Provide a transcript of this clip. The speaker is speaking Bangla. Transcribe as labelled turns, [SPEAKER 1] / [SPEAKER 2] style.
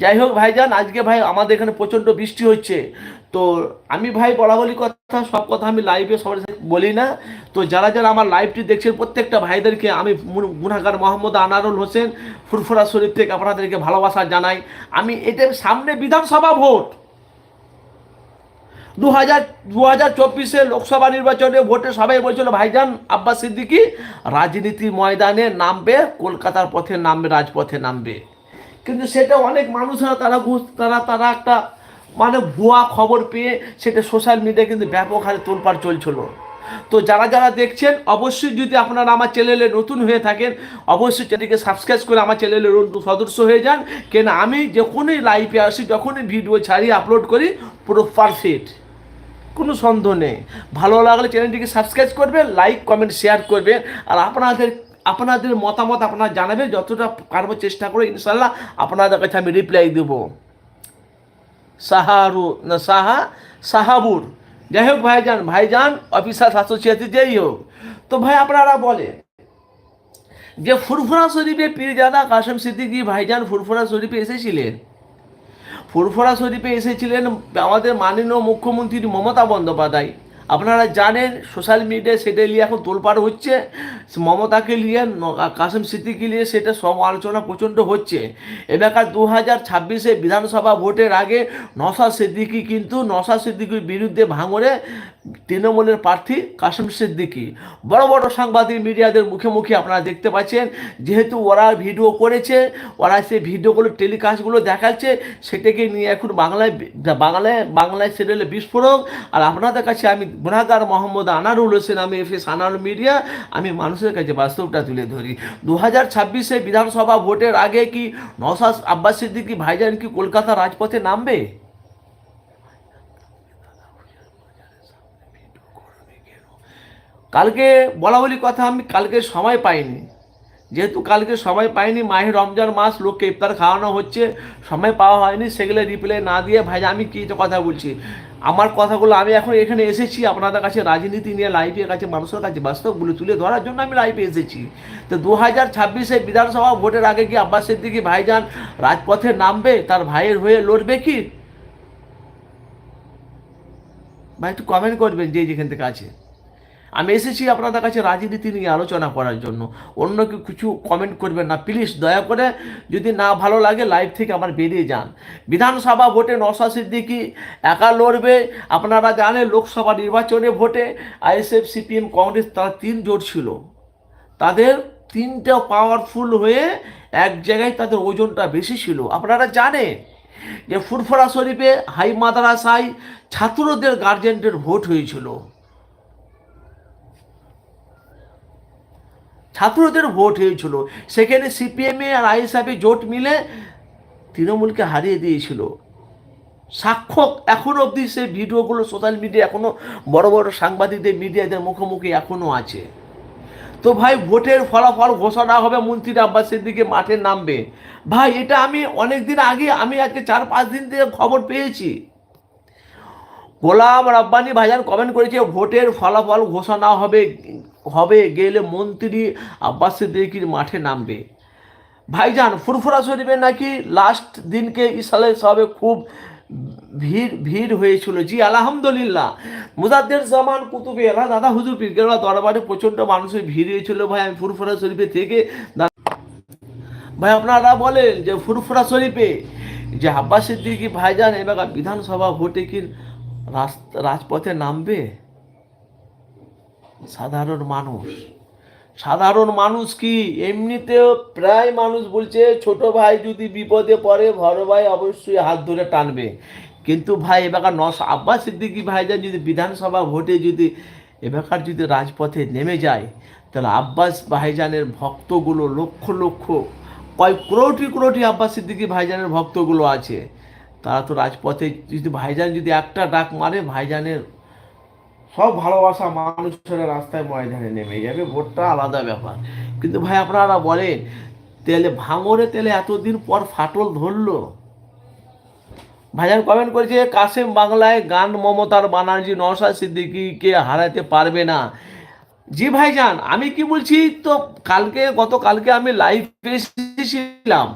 [SPEAKER 1] যাই হোক ভাইজান, আজকে ভাই আমাদের এখানে প্রচণ্ড বৃষ্টি হচ্ছে। তো আমি ভাই বলা বলি কথা, সব কথা আমি লাইভে সবার সাথে বলি না। তো যারা যারা আমার লাইভটি দেখছেন, প্রত্যেকটা ভাইদেরকে আমি গুনাগার মোহাম্মদ আনারুল হোসেন ফুরফুরা শরীফ থেকে আপনাদেরকে ভালোবাসা জানাই। আমি এটা সামনে বিধানসভা ভোট। দু হাজার দু হাজার চব্বিশে লোকসভা নির্বাচনে ভোটে সবাই বলছিল, ভাইজান আব্বাস সিদ্দিকি, রাজনীতি ময়দানে নামবে, কলকাতার পথে নামবে, রাজপথে নামবে। কিন্তু সেটা অনেক মানুষরা তারা বুঝ- তারা তারা একটা মানে ভুয়া খবর পেয়ে সেটা সোশ্যাল মিডিয়ায় কিন্তু ব্যাপক হারে তোলপাড় চলছিল। তো যারা যারা দেখছেন, অবশ্যই যদি আপনারা আমার চ্যানেলে নতুন হয়ে থাকেন, অবশ্যই চ্যানেলকে সাবস্ক্রাইব করে আমার চ্যানেলের সদস্য হয়ে যান। কেন আমি যখনই লাইভে আসি, যখনই ভিডিও ছাড়ি আপলোড করি, পুরো পারফেক্ট কোনো সন্দেহ নেই। ভালো লাগলে চ্যানেলটিকে সাবস্ক্রাইব করবেন লাইক কমেন্ট শেয়ার করবেন। আর আপনাদের আপনাদের মতামত আপনারা জানাবেন, যতটা পারব চেষ্টা করে ইনশাল্লাহ আপনাদের কাছে আমি রিপ্লাই দেবো। সাহারু, না, সাহা, সাহাবুর। যাই হোক ভাইজান ভাইজান, অফিসার অ্যাসোসিয়েশন যেই হোক তো ভাই, আপনারা বলেন যে ফুরফুরা শরীফে পীরজাদা কাসেম সিদ্দিকী ভাইজান ফুরফুরা শরীফে এসেছিলেন? ফুরফুরা শরীফে এসেছিলেন আমাদের মাননীয় মুখ্যমন্ত্রী মমতা বন্দ্যোপাধ্যায়। আপনারা জানেন সোশ্যাল মিডিয়ায় সেটা নিয়ে এখন তোলপাড় হচ্ছে। মমতাকে নিয়ে, কাসেম সিদ্দিকি নিয়ে সেটা সব আলোচনা প্রচণ্ড হচ্ছে। এলাকার দু হাজার ছাব্বিশে বিধানসভা ভোটের আগে নসা সিদ্দিকি কিন্তু নসা সিদ্দিকির বিরুদ্ধে ভাঙড়ে তৃণমূলের প্রার্থী কাসেম সিদ্দিকি। বড় বড় সাংবাদিক মিডিয়াদের মুখে মুখে আপনারা দেখতে পাচ্ছেন, যেহেতু ওরা ভিডিও করেছে, ওরা সেই ভিডিওগুলো টেলিকাস্টগুলো দেখাচ্ছে, সেটাকে নিয়ে এখন বাংলায় বাংলায় বাংলায় সিরিয়ালে বিস্ফোরক। আর আপনাদের কাছে আমি গুণাগার মোহাম্মদ আনারুল হোসেন, আমি এফ এস আনারুল মিডিয়া, আমি মানুষের কাছে বাস্তবটা তুলে ধরি। দু হাজার ছাব্বিশে বিধানসভা ভোটের আগে কি নসাস আব্বাস সিদ্দিকি ভাইজান কি কলকাতা রাজপথে নামবে? কালকে বলা বলি কথা আমি কালকে সময় পাইনি। যেহেতু কালকে সময় পাইনি মাহে রমজান মাস, লোককে ইফতার খাওয়ানো হচ্ছে, সময় পাওয়া হয়নি, সেগুলো রিপ্লাই না দিয়ে ভাই আমি কী কথা বলছি? আমার কথাগুলো আমি এখন এখানে এসেছি, আপনাদের কাছে রাজনীতি নিয়ে লাইভের কাছে, মানুষের কাছে বাস্তবগুলো তুলে ধরার জন্য আমি লাইভে এসেছি। তো দু হাজার ছাব্বিশে বিধানসভা ভোটের আগে কি আব্বাস সিদ্দিকি ভাইজান রাজপথে নামবে, তার ভাইয়ের হয়ে লড়বে কি? ভাই একটু কমেন্ট করবেন যে যেখান থেকে আছে। আমি এসেছি আপনাদের কাছে রাজনীতি নিয়ে আলোচনা করার জন্য। অন্য কিছু কমেন্ট করবেন না? প্লিজ দয়া করে যদি না ভালো লাগে লাইভ থেকে আমার বেরিয়ে যান। বিধানসভা ভোটে নশা সিদ্দিকি একা লড়বে। আপনারা জানেন লোকসভা নির্বাচনে ভোটে আইএসএফ, সিপিএম, কংগ্রেস তারা তিন জোট ছিল। তাদের তিনটা পাওয়ারফুল হয়ে এক জায়গায় তাদের ওজনটা বেশি ছিল। আপনারা জানেন যে ফুরফুরা শরীফে হাই মাদ্রাসায় ছাত্রদের গার্জেনদের ভোট হয়েছিল। ছাত্রদের ভোট হয়েছিল। সেখানে সিপিএমএ আর আইএসএফে জোট মিলে তৃণমূলকে হারিয়ে দিয়েছিল। সাক্ষ্য এখনও অবধি সেই ভিডিওগুলো সোশ্যাল মিডিয়া এখনও বড় বড় সাংবাদিকদের মিডিয়াদের মুখোমুখি এখনও আছে। তো ভাই, ভোটের ফলাফল ঘোষণা হবে মন্ত্রী আব্বাস দিকে, মাঠে নামবে। ভাই, এটা আমি অনেক দিন আগে, আমি আজকে চার পাঁচ দিন থেকে খবর পেয়েছি। গোলাম রাব্বানি ভাইজান কমেন্ট করেছে, ভোটের ফলাফল ঘোষণা হবে হবে গেলে মন্ত্রী আব্বাস সিদ্দিকির মাঠে নামবে। ভাইজান, ফুরফুরা শরীফে নাকি লাস্ট দিনকে ইসালে সবে খুব ভিড় ভিড় হয়েছিল। জি, আলহামদুলিল্লাহ। মুজাদ্দের জামান কুতুবে এলা দাদা হুজুর পীরগেলা দরবারে প্রচণ্ড মানুষের ভিড় হয়েছিল। ভাই, আমি ফুরফুরা শরীফে থেকে ভাই, আপনারা বলেন যে ফুরফুরা শরীফে যে আব্বাস সিদ্দিকি ভাইজান এবার বিধানসভা ভোটে কি রাজপথে নামবে? সাধারণ মানুষ। সাধারণ মানুষ কি? এমনিতেও প্রায় মানুষ বলছে, ছোট ভাই যদি বিপদে পড়ে, বড় ভাই অবশ্যই হাত ধরে টানবে। কিন্তু ভাই এবার নশ আব্বাস সিদ্দিকি ভাইজান যদি বিধানসভা ভোটে যদি এবারকার যদি রাজপথে নেমে যায়, তাহলে আব্বাস ভাইজানের ভক্তগুলো লক্ষ লক্ষ, কয় কোটি কোটি আব্বাস সিদ্দিকি ভাইজানের ভক্তগুলো আছে। তারা তো রাজপথে যদি ভাইজান যদি একটা ডাক মারে, ভাইজানের সব ভালোবাসা মানুষেরা রাস্তায় ময়দানে নেমে যাবে, ভোটটা আলাদা ব্যাপার। কিন্তু ভাই আপনারা বলেন, তেলে ভাঙরে তেলে এতদিন পর ফাটল ধরলো। ভাইজান কমেন্ট করেছে কাসেম বাংলায় গান মমতার বানার্জি নওশাদ সিদ্দিকিকে হারাতে পারবে না। জি ভাইজান, আমি কি বলছি, তো কালকে গত কালকে আমি লাইভ এসেছিলাম।